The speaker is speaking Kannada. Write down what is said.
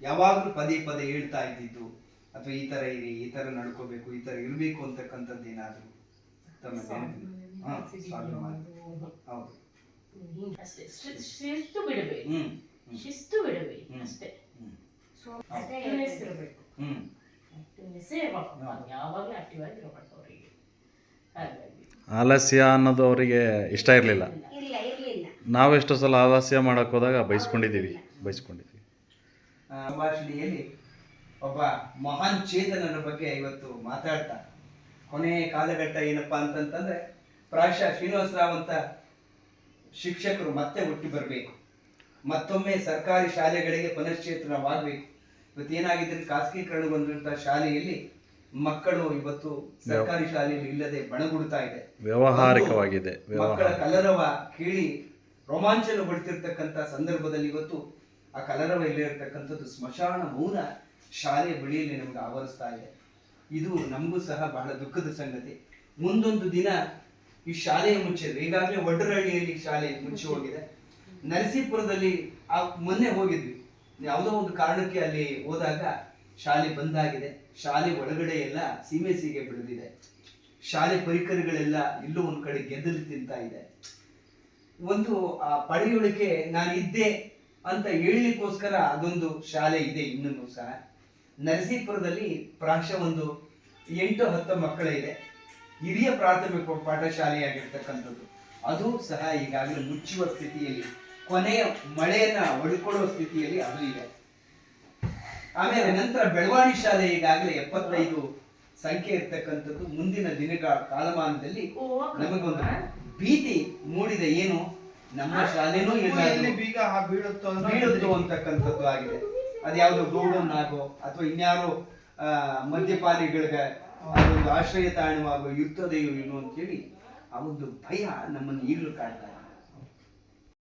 ಯಾವಾಗಲೂ ಪದೇ ಪದೇ ಹೇಳ್ತಾ ಇದ್ದಿದ್ದು ಅಥವಾ ಈ ತರ ಇರಿ ಈ ತರ ನಡ್ಕೋಬೇಕು ಈ ತರ ಇರಬೇಕು ಅಂತಕ್ಕಂಥದ್ದು ಏನಾದರೂ ತಮ್ಮ. ಹೌದು. ಅಷ್ಟೇ ಶಿಸ್ತು ಬಿಡಬೇಕು. ಶಿಸ್ತು ಬಿಡಬೇಕು ಹ್ಮ್. ಅಷ್ಟೇ. ಹ್ಮ್. ಆಕ್ಟಿವ್ನೆಸ್ ಇರಬೇಕು. ಆಕ್ಟಿವ್ನೆಸ್ ಇರಬೇಕು. ಯಾವಾಗಲೂ ಆಕ್ಟಿವ್ ಆಗಿರಬೇಕು ಅವರಿಗೆ ಹಾಗಾಗಿ. ಆಲಸ್ಯ ಅನ್ನೋದು ಅವರಿಗೆ ಇಷ್ಟ ಇರಲಿಲ್ಲ. ಇಲ್ಲ. ಇರ್ಲಿಲ್ಲ. ನಾವೆಷ್ಟು ಸಲ ಆಲಸ್ಯ ಮಾಡಕ್ಕೆ ಹೋದಾಗ ಬೈಸ್ಕೊಂಡಿದ್ದೀವಿ ಬೈಸ್ಕೊಂಡಿದ್ದೀವಿ ಸಂಭಾಷಣೆಯಲ್ಲಿ ಒಬ್ಬ ಮಹಾನ್ ಚೇತನನ ಬಗ್ಗೆ ಇವತ್ತು ಮಾತಾಡ್ತಾ ಕೊನೆ ಕಾಲಘಟ್ಟ ಏನಪ್ಪ ಅಂತಂತಂದ್ರೆ ಪ್ರಾಯಶಃ ಶ್ರೀನಿವಾಸರಾವ್ ಅಂತ ಶಿಕ್ಷಕರು ಮತ್ತೆ ಹುಟ್ಟಿ ಬರಬೇಕು. ಮತ್ತೊಮ್ಮೆ ಸರ್ಕಾರಿ ಶಾಲೆಗಳಿಗೆ ಪುನಶ್ಚೇತನವಾಗಬೇಕು. ಇವತ್ತು ಏನಾಗಿದೆ ಖಾಸಗೀಕರಣಗೊಂಡಿರುವಂತಹ ಶಾಲೆಯಲ್ಲಿ ಮಕ್ಕಳು ಇವತ್ತು ಸರ್ಕಾರಿ ಶಾಲೆಯಲ್ಲಿ ಇಲ್ಲದೆ ಬಣಗುಡ್ತಾ ಇದೆ. ವ್ಯವಹಾರಿಕವಾಗಿದೆ ಮಕ್ಕಳ ಕಲರವ ಕೇಳಿ ರೋಮಾಂಚನಗೊಳ್ತಿರ್ತಕ್ಕಂಥ ಸಂದರ್ಭದಲ್ಲಿ ಇವತ್ತು ಆ ಕಲರವ ಇಲ್ಲಿರ್ತಕ್ಕಂಥದ್ದು ಸ್ಮಶಾನ ಮೌನ ಶಾಲೆಯ ಬಳಿಯಲ್ಲಿ ನಮ್ಗೆ ಆವರಿಸ್ತಾ ಇದೆ. ಇದು ನಮಗೂ ಸಹ ಬಹಳ ದುಃಖದ ಸಂಗತಿ. ಮುಂದೊಂದು ದಿನ ಈ ಶಾಲೆಯ ಮುಚ್ಚಿದ್ರು ಈಗಾಗಲೇ ಒಡ್ರಹಳ್ಳಿಯಲ್ಲಿ ಶಾಲೆ ಮುಚ್ಚಿ ಹೋಗಿದೆ. ನರಸೀಪುರದಲ್ಲಿ ಆ ಮೊನ್ನೆ ಹೋಗಿದ್ವಿ. ಯಾವುದೋ ಒಂದು ಕಾರಣಕ್ಕೆ ಅಲ್ಲಿ ಹೋದಾಗ ಶಾಲೆ ಬಂದಾಗಿದೆ ಶಾಲೆ ಒಳಗಡೆ ಎಲ್ಲ ಸೀಮೆ ಸೀಗೆ ಬೆಳೆದಿದೆ ಶಾಲೆ ಪರಿಕರಗಳೆಲ್ಲ ಇಲ್ಲೂ ಒಂದ್ ಕಡೆ ಗೆದ್ದಲು ತಿಂತಾ ಇದೆ. ಒಂದು ಆ ಪಡೆಯೊಳಗೆ ನಾನು ಇದ್ದೆ ಅಂತ ಹೇಳಲಿಕ್ಕೋಸ್ಕರ ಅದೊಂದು ಶಾಲೆ ಇದೆ ಇನ್ನೂ ಸಹ. ನರಸೀಪುರದಲ್ಲಿ ಪ್ರಾಶ ಒಂದು ಎಂಟು ಹತ್ತು ಮಕ್ಕಳಿದೆ ಹಿರಿಯ ಪ್ರಾಥಮಿಕ ಪಾಠಶಾಲೆಯಾಗಿರ್ತಕ್ಕಂಥದ್ದು. ಅದು ಸಹ ಈಗಾಗಲೇ ಮುಚ್ಚುವ ಸ್ಥಿತಿಯಲ್ಲಿ ಕೊನೆಯ ಮಳೆಯನ್ನ ಒಡ್ಕೊಳ್ಳುವ ಸ್ಥಿತಿಯಲ್ಲಿ ಅದು ಇದೆ. ಆಮೇಲೆ ನಂತರ ಬೆಳವಾಡಿ ಶಾಲೆ ಈಗಾಗಲೇ ಎಪ್ಪತ್ತೈದು ಸಂಖ್ಯೆ ಇರ್ತಕ್ಕಂಥದ್ದು. ಮುಂದಿನ ದಿನಗಳ ಕಾಲಮಾನದಲ್ಲಿ ನಮಗೊಂದು ಭೀತಿ ಮೂಡಿದೆ. ಏನು? ನಮ್ಮ ಶಾಲೆನೂ ಎಲ್ಲಿ ಎಲ್ಲ ಬೀಗ ಬೀಳುತ್ತೋ ಬೀಳುತ್ತೋ ಅಂತಕ್ಕಂಥದ್ದು ಆಗಿದೆ. ಅದ್ಯಾವುದೋ ಗೌಡನ್ ಆಗೋ ಅಥವಾ ಇನ್ಯಾರೋ ಮದ್ಯಪಾನಿಗಳಿಗೆ ಅದೊಂದು ಆಶ್ರಯ ತಾಣವಾಗೋ ಇರ್ತದೆಯೋ ಏನೋ ಅಂತೇಳಿ ಆ ಒಂದು ಭಯ ನಮ್ಮನ್ನು ಈಗಲೂ ಕಾಡ್ತಾ ಇದೆ.